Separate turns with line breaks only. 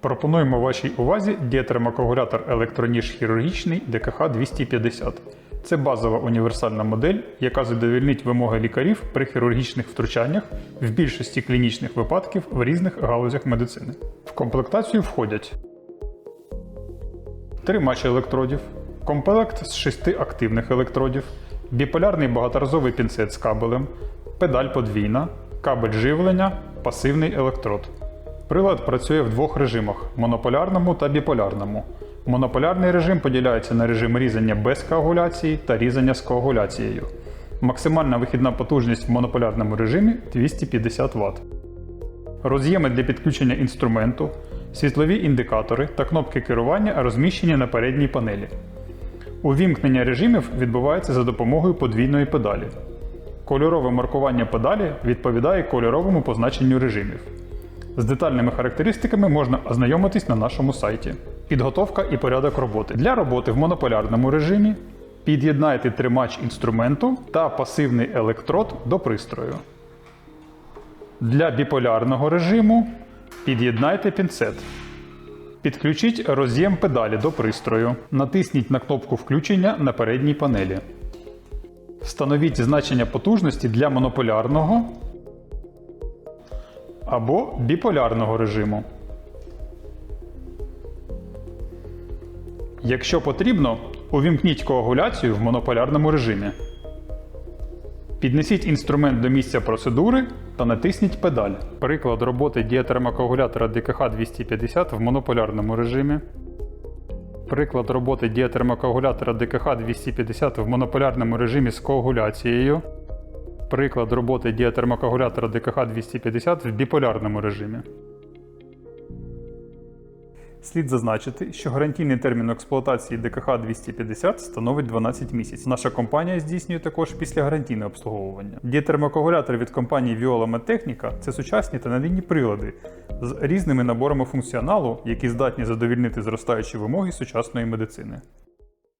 Пропонуємо вашій увазі діатермокоагулятор електроніж хірургічний ДКХ 250. Це базова універсальна модель, яка задовільнить вимоги лікарів при хірургічних втручаннях в більшості клінічних випадків в різних галузях медицини. В комплектацію входять тримач електродів, комплект з шести активних електродів, біполярний багаторазовий пінцет з кабелем, педаль подвійна, кабель живлення, пасивний електрод. Прилад працює в двох режимах монополярному та біполярному. Монополярний режим поділяється на режим різання без коагуляції та різання з коагуляцією. Максимальна вихідна потужність в монополярному режимі 250 Вт. Роз'єми для підключення інструменту, світлові індикатори та кнопки керування розміщені на передній панелі. Увімкнення режимів відбувається за допомогою подвійної педалі. Кольорове маркування педалі відповідає кольоровому позначенню режимів. З детальними характеристиками можна ознайомитись на нашому сайті. Підготовка і порядок роботи. Для роботи в монополярному режимі під'єднайте тримач інструменту та пасивний електрод до пристрою. Для біполярного режиму під'єднайте пінцет. Підключіть роз'єм педалі до пристрою. Натисніть на кнопку включення на передній панелі. Встановіть значення потужності для монополярного або біполярного режиму. Якщо потрібно, увімкніть коагуляцію в монополярному режимі. Піднесіть інструмент до місця процедури та натисніть педаль. Приклад роботи діатермокоагулятора ДКХ 250 в монополярному режимі. Приклад роботи діатермокоагулятора ДКХ 250 в монополярному режимі з коагуляцією. Приклад роботи діатермокоагулятора ДКХ 250 в біполярному режимі. Слід зазначити, що гарантійний термін експлуатації ДКХ 250 становить 12 місяців. Наша компанія здійснює також післягарантійне обслуговування. Діатермокоагулятор від компанії Viola Medtechnica – це сучасні та надійні прилади з різними наборами функціоналу, які здатні задовільнити зростаючі вимоги сучасної медицини.